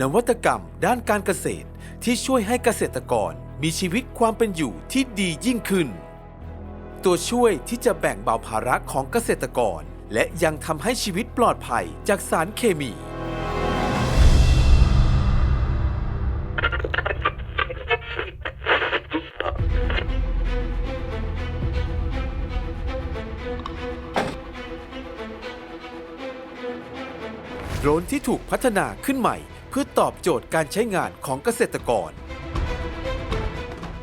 นวัตกรรมด้านการเกษตรที่ช่วยให้เกษตรกรมีชีวิตความเป็นอยู่ที่ดียิ่งขึ้น ตัวช่วยที่จะแบ่งเบาภาระของเกษตรกร และยังทำให้ชีวิตปลอดภัยจากสารเคมี โดรนที่ถูกพัฒนาขึ้นใหม่ พื่อตอบโจทย์การใช้งานของเกษตรกร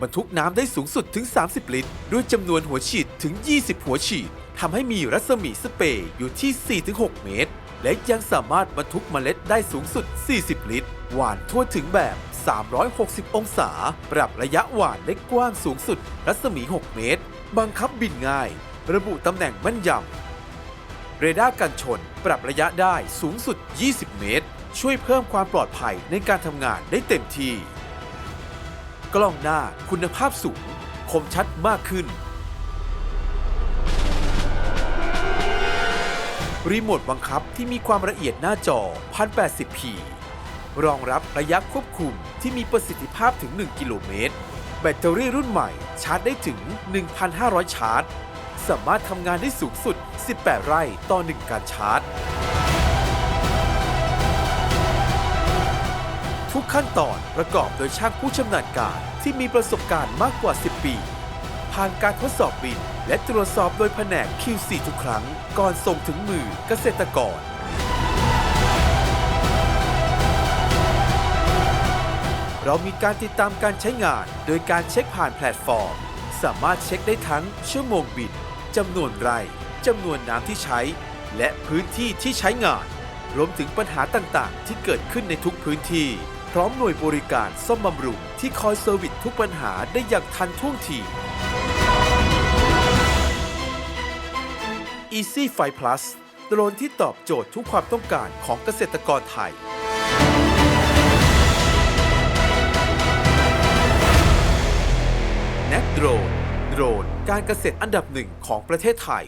บรรทุกน้ำได้สูงสุดถึง 30 ลิตร ด้วยจำนวนหัวฉีดถึง 20 หัวฉีดทำให้มีรัศมีสเปรย์อยู่ที่ 4-6 เมตร และยังสามารถบรรทุกเมล็ดได้สูงสุด 40 ลิตร หว่านทั่วถึงแบบ 360 องศา ปรับระยะหว่านได้กว้างสูงสุด รัศมี 6 เมตร บังคับบินง่าย ระบุตำแหน่งแม่นยำเรดาร์กันชนปรับระยะได้สูงสุด 20 เมตร ช่วยเพิ่มความปลอดภัยในการทำงานได้เต็มที่ กล้องหน้าคุณภาพสูง คมชัดมากขึ้น รีโมทบังคับที่มีความละเอียดหน้าจอ 1080p รองรับระยะควบคุมที่มีประสิทธิภาพถึง 1 กิโลเมตร แบตเตอรี่รุ่นใหม่ชาร์จได้ถึง 1,500 ชาร์จ สามารถทำงานได้สูงสุด 18 ไร่ต่อ 1 การชาร์จ ทุกขั้นตอนประกอบโดยช่างผู้ชำนาญการที่มีประสบการณ์มากกว่า 10 ปี ผ่านการทดสอบบิน และตรวจสอบโดยแผนก QC ทุกครั้ง ก่อนส่งถึงมือเกษตรกร เรามีการติดตามการใช้งาน โดยการเช็คผ่านแพลตฟอร์ม สามารถเช็คได้ทั้งชั่วโมงบินจำนวนไร่จำนวนน้ำที่ใช้ และพื้นที่ที่ใช้งานรวมถึงปัญหาต่างๆ ที่เกิดขึ้นในทุกพื้นที่ พร้อมหน่วยบริการซ่อมบำรุงที่คอยเซอร์วิสทุกปัญหาได้อย่างทันท่วงที Easy f i Plus โดรนที่ตอบโจทย์ทุกความต้องการของเกษตรกรไทย n a c Drone โดรนการเกษตรอันดับหนึ่งของประเทศไทย